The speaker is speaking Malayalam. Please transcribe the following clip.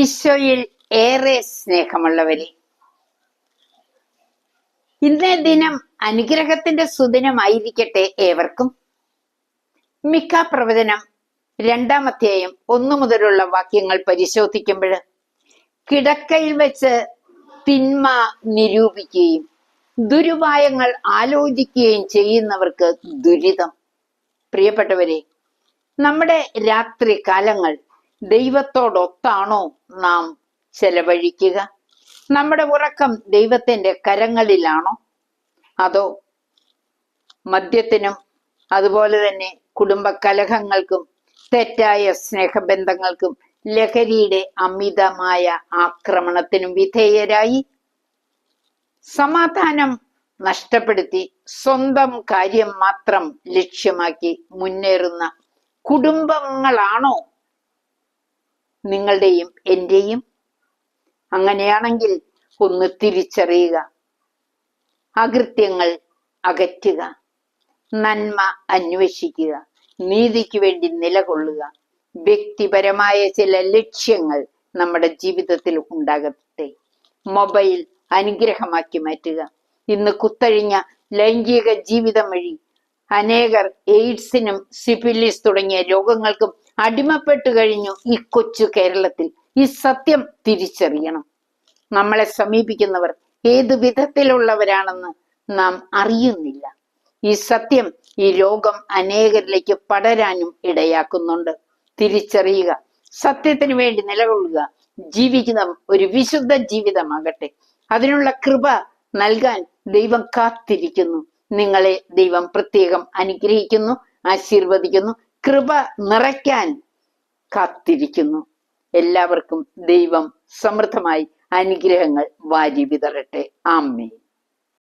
ഈശോയിൽ ഏറെ സ്നേഹമുള്ളവരെ ഇന്നേ ദിനം അനുഗ്രഹത്തിന്റെ സുദിനമായിരിക്കട്ടെ ഏവർക്കും. മിക്ക പ്രവചനം രണ്ടാം അധ്യായം ഒന്നു മുതലുള്ള വാക്യങ്ങൾ പരിശോധിക്കുമ്പോൾ കിടക്കയിൽ വെച്ച് തിന്മ നിരൂപിക്കുകയും ദുരുപായങ്ങൾ ആലോചിക്കുകയും ചെയ്യുന്നവർക്ക് ദുരിതം. പ്രിയപ്പെട്ടവരെ നമ്മുടെ രാത്രി കാലങ്ങൾ ദൈവത്തോടൊത്താണോ നാം ചെലവഴിക്കുക? നമ്മുടെ ഉറക്കം ദൈവത്തിന്റെ കരങ്ങളിലാണോ? അതോ മദ്യത്തിനും അതുപോലെ തന്നെ കുടുംബ കലഹങ്ങൾക്കും തെറ്റായ സ്നേഹബന്ധങ്ങൾക്കും ലഹരിയുടെ അമിതമായ ആക്രമണത്തിനും വിധേയരായി? സമാധാനം നഷ്ടപ്പെടുത്തി സ്വന്തം കാര്യം മാത്രം ലക്ഷ്യമാക്കി മുന്നേറുന്ന കുടുംബങ്ങളാണോ നിങ്ങളുടെയും എന്റെയും. അങ്ങനെയാണെങ്കിൽ ഒന്ന് തിരിച്ചറിയുക. അകൃത്യങ്ങൾ അകറ്റുക. നന്മ അന്വേഷിക്കുക. നീതിക്ക് വേണ്ടി നിലകൊള്ളുക. വ്യക്തിപരമായ ചില ലക്ഷ്യങ്ങൾ നമ്മുടെ ജീവിതത്തിൽ ഉണ്ടാകട്ടെ. മൊബൈൽ അനുഗ്രഹമാക്കി മാറ്റുക. ഇന്ന് കുത്തഴിഞ്ഞ ലൈംഗിക ജീവിതം വഴി അനേകർ എയ്ഡ്സിനും സിഫിലിസ് തുടങ്ങിയ രോഗങ്ങൾക്കും അടിമപ്പെട്ടു കഴിഞ്ഞു ഈ കൊച്ചു കേരളത്തിൽ. ഈ സത്യം തിരിച്ചറിയണം. നമ്മളെ സമീപിക്കുന്നവർ ഏത് വിധത്തിലുള്ളവരാണെന്ന് നാം അറിയുന്നില്ല. ഈ സത്യം ഈ രോഗം അനേകരിലേക്ക് പടരാനും ഇടയാക്കുന്നുണ്ട്. തിരിച്ചറിയുക സത്യത്തിന് വേണ്ടി നിലകൊള്ളുക ജീവിക്കുന്ന ഒരു വിശുദ്ധ ജീവിതമാകട്ടെ. അതിനുള്ള കൃപ നൽകാൻ ദൈവം കാത്തിരിക്കുന്നു. നിങ്ങളെ ദൈവം പ്രത്യേകം അനുഗ്രഹിക്കുന്നു ആശീർവദിക്കുന്നു കൃപ നിറയ്ക്കാൻ കാത്തിരിക്കുന്നു. എല്ലാവർക്കും ദൈവം സമൃദ്ധമായി അനുഗ്രഹങ്ങൾ വാരി വിതറട്ടെ. ആമേ